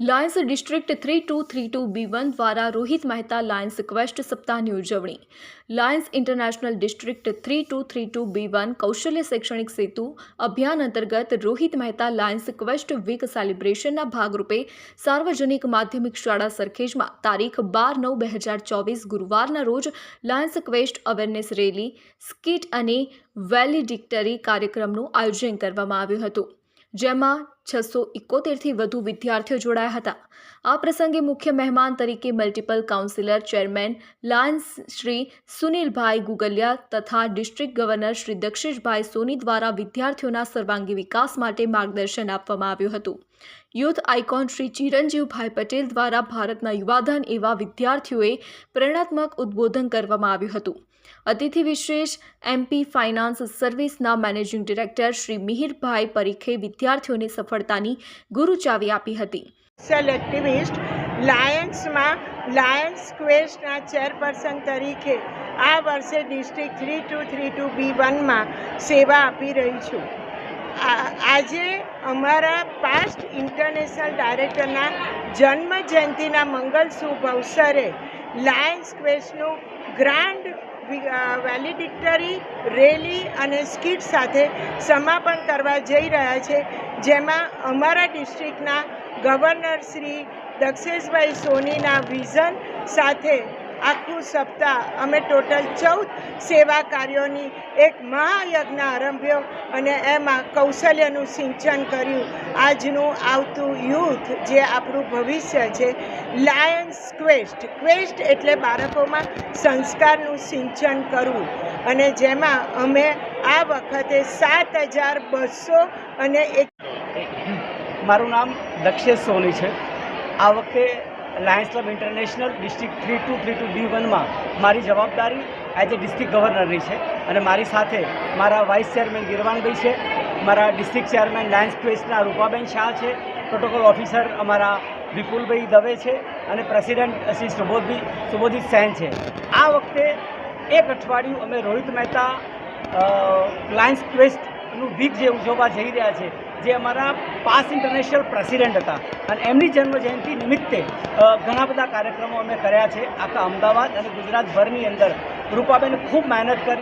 Lions district three two three two B one દ્વારા Rohit Mehta Lions quest સપ્તાહની ઉજવણી. Lions International district three two three two B one કૌશલ્ય શૈક્ષણિક સેતુ અભિયાન અંતર્ગત Rohit Mehta Lions Quest week સેલિબ્રેશનના ભાગરૂપે સાર્વજનિક માધ્યમિક શાળા સરખેજમાં તારીખ બાર નવ બે હજાર ચોવીસ ગુરુવારના રોજ Lions Quest awareness rally, skit અને વેલિડિક્ટરી કાર્યક્રમનું આયોજન કરવામાં આવ્યું હતું. જેમાં છસો ઇકોતેરથી વધુ વિદ્યાર્થીઓ જોડાયા હતા. આ પ્રસંગે મુખ્ય મહેમાન તરીકે multiple councillor chairman Lions Shri Sunilbhai Gugalia તથા ડિસ્ટ્રિક્ટ ગવર્નર શ્રી દક્ષેશભાઈ સોની દ્વારા વિદ્યાર્થીઓના સર્વાંગી વિકાસ માટે માર્ગદર્શન આપવામાં આવ્યું હતું. યુથ આઇકોન શ્રી ચિરંજીવભાઈ પટેલ દ્વારા ભારતના યુવાધન એવા વિદ્યાર્થીઓએ પ્રેરણાત્મક ઉદ્બોધન કરવામાં આવ્યું હતું. અતિથિ વિશેષ એમપી ફાઇનાન્સ સર્વિસના મેનેજિંગ ડિરેક્ટર શ્રી મિહિરભાઈ પરીખે વિદ્યાર્થીઓને સફળતાની ગુરુચાવી આપી હતી. સોશિયલ એક્ટિવિસ્ટ લાયન્સમાં લાયન્સ ક્વેસ્ટના ચેરપર્સન તરીકે આ વર્ષે district three two three two B વનમાં સેવા આપી રહી છું. આજે અમારા પાસ્ટ ઇન્ટરનેશનલ ડાયરેક્ટરના જન્મ જયંતિના મંગલ શુભ અવસરે લાયન્સ ક્વેસ્ટનું ગ્રાન્ડ વેલિડિક્ટરી, રેલી અને સ્કીટ સાથે સમાપન કરવા જઈ રહ્યા છે. જેમાં અમારા ડિસ્ટ્રિક્ટના ગવર્નર શ્રી દક્ષેશભાઈ સોનીના વિઝન સાથે આખું સપ્તાહ અમે ટોટલ ચૌદ સેવા કાર્યોની એક મહાયજ્ઞ આરંભ્યો અને એમાં કૌશલ્યનું સિંચન કર્યું. આજનું આવતું યુથ જે આપણું ભવિષ્ય છે લાયન્સ ક્વેસ્ટ ક્વેસ્ટ એટલે બાળકોમાં સંસ્કારનું સિંચન કરવું. અને જેમાં અમે આ વખતે સાત હજાર બસો અને એક મારું નામ દક્ષેશ સોની છે. આ વખતે Lions Club International district three two three two D વનમાં મારી જવાબદારી એઝ એ ડિસ્ટ્રિક્ટ ગવર્નરની છે. અને મારી સાથે મારા વાઇસ ચેરમેન ગિરવાનભાઈ છે, મારા ડિસ્ટ્રિક્ટ ચેરમેન લાયન્સ ક્વેસ્ટના રૂપાબેન શાહ છે પ્રોટોકોલ ઓફિસર અમારા વિપુલભાઈ દવે છે, અને પ્રેસિડેન્ટ શ્રી સુબોધી, સુબોધિત સેન છે. આ વખતે એક અઠવાડિયું અમે રોહિત મહેતા લાયન્સ ક્વેસ્ટનું વીક જે ઉજવવા જઈ રહ્યા છે, જે અમારા પાસ ઇન્ટરનેશનલ પ્રેસિડેન્ટ હતા. અને એમની જન્મજયંતિ નિમિત્તે ઘણા બધા કાર્યક્રમો અમે કર્યા છે. આખા અમદાવાદ અને ગુજરાતભરની અંદર રૂપાબેન ખૂબ મહેનત કરી